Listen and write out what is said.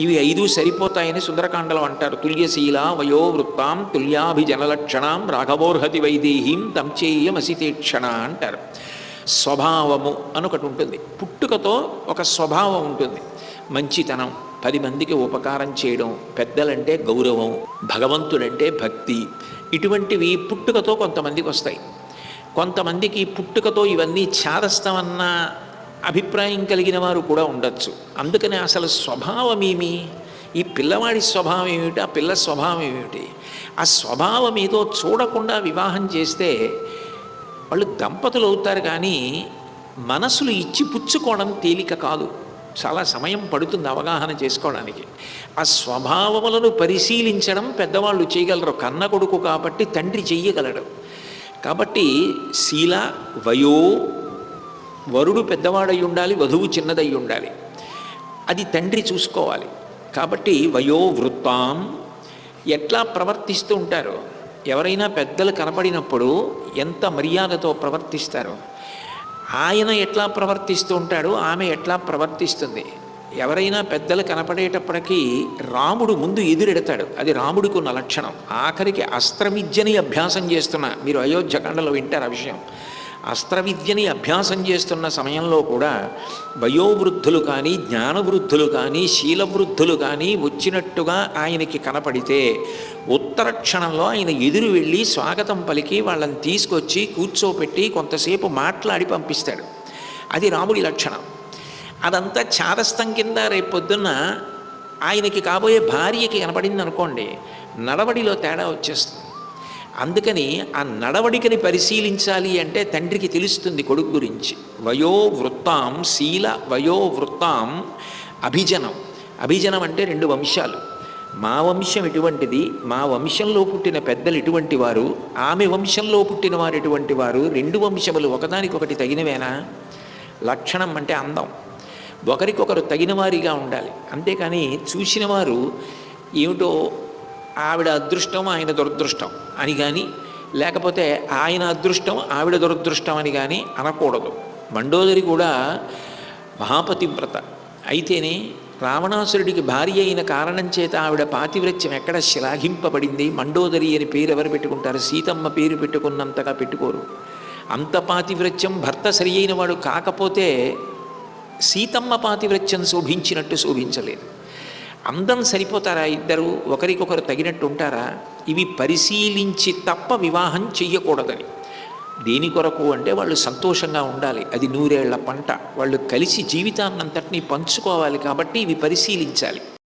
ఇవి ఐదు సరిపోతాయని సుందరకాండలో అంటారు. తుల్యశీల వయోవృత్తాం తుల్యాభిజనలక్షణాం రాఘవోర్హతి వైదేహీం తంచేయమసితేక్షణ అంటారు. స్వభావము అని ఒకటి ఉంటుంది. పుట్టుకతో ఒక స్వభావం ఉంటుంది. మంచితనం పది మందికి ఉపకారం చేయడం పెద్దలంటే గౌరవం భగవంతుడంటే భక్తి ఇటువంటివి పుట్టుకతో కొంతమందికి వస్తాయి. కొంతమందికి పుట్టుకతో ఇవన్నీ ఛాదస్తామన్న అభిప్రాయం కలిగిన వారు కూడా ఉండొచ్చు. అందుకని అసలు స్వభావం ఏమి? ఈ పిల్లవాడి స్వభావం ఏమిటి? ఆ పిల్ల స్వభావం ఏమిటి? ఆ స్వభావం ఏదో చూడకుండా వివాహం చేస్తే వాళ్ళు దంపతులు అవుతారు కానీ మనసులు ఇచ్చి పుచ్చుకోవడం తేలిక కాదు. చాలా సమయం పడుతుంది అవగాహన చేసుకోవడానికి. ఆ స్వభావములను పరిశీలించడం పెద్దవాళ్ళు చేయగలరు. కన్న కొడుకు కాబట్టి తండ్రి చెయ్యగలడు. కాబట్టి శీల వయో వరుడు పెద్దవాడై ఉండాలి వధువు చిన్నదై ఉండాలి. అది తండ్రి చూసుకోవాలి. కాబట్టి వయో వృత్తాం. ఎట్లా ప్రవర్తిస్తూ ఉంటారో ఎవరైనా పెద్దలు కనపడినప్పుడు ఎంత మర్యాదతో ప్రవర్తిస్తారో ఆయన ఎట్లా ప్రవర్తిస్తూ ఉంటాడు ఆమె ఎట్లా ప్రవర్తిస్తుంది. ఎవరైనా పెద్దలు కనపడేటప్పటికీ రాముడు ముందు ఎదురెడతాడు. అది రాముడికి ఉన్న లక్షణం. ఆఖరికి అస్త్రవిద్యని అభ్యాసం చేస్తున్న మీరు అయోధ్యకాండలో వింటారు ఆ విషయం. అస్త్ర విద్యని అభ్యాసం చేస్తున్న సమయంలో కూడా వయోవృద్ధులు కానీ జ్ఞానవృద్ధులు కానీ శీలవృద్ధులు కానీ వచ్చినట్టుగా ఆయనకి కనపడితే ఉత్తర క్షణంలో ఆయన ఎదురు వెళ్ళి స్వాగతం పలికి వాళ్ళని తీసుకొచ్చి కూర్చోపెట్టి కొంతసేపు మాట్లాడి పంపిస్తాడు. అది రాముడి లక్షణం. అదంతా చాదస్తం కింద రేపొద్దున్న ఆయనకి కాబోయే భార్యకి కనపడింది అనుకోండి నడవడిలో తేడా వచ్చేస్తుంది. అందుకని ఆ నడవడికని పరిశీలించాలి అంటే తండ్రికి తెలుస్తుంది కొడుకు గురించి. వయో వృత్తాం శీల వయోవృత్తాం అభిజనం. అభిజనం అంటే రెండు వంశాలు. మా వంశం ఇటువంటిది మా వంశంలో పుట్టిన పెద్దలు ఇటువంటి వారు ఆమె వంశంలో పుట్టిన వారు ఇటువంటి వారు రెండు వంశములు ఒకదానికొకటి తగినవేనా? లక్షణం అంటే అందం. ఒకరికొకరు తగినవారిగా ఉండాలి. అంతేకాని చూసిన వారు ఏమిటో ఆవిడ అదృష్టం ఆయన దురదృష్టం అని కానీ లేకపోతే ఆయన అదృష్టం ఆవిడ దురదృష్టం అని కానీ అనకూడదు. మండోదరి కూడా మహాపతివ్రత. అయితేనే రావణాసురుడికి భార్య అయిన కారణం చేత ఆవిడ పాతివ్రత్యం ఎక్కడ శ్లాఘింపబడింది? మండోదరి అని పేరు ఎవరు పెట్టుకుంటారు? సీతమ్మ పేరు పెట్టుకున్నంతగా పెట్టుకోరు. అంత పాతివ్రత్యం భర్త సరి అయిన వాడు కాకపోతే సీతమ్మ పాతివ్రత్యం శోభించినట్టు శోభించలేదు. అందం సరిపోతారా? ఇద్దరు ఒకరికొకరు తగినట్టు ఉంటారా ఇవి పరిశీలించి తప్ప వివాహం చెయ్యకూడదని. దేని కొరకు అంటే వాళ్ళు సంతోషంగా ఉండాలి. అది నూరేళ్ళ పంట. వాళ్ళు కలిసి జీవితాన్నంతటినీ పంచుకోవాలి కాబట్టి ఇవి పరిశీలించాలి.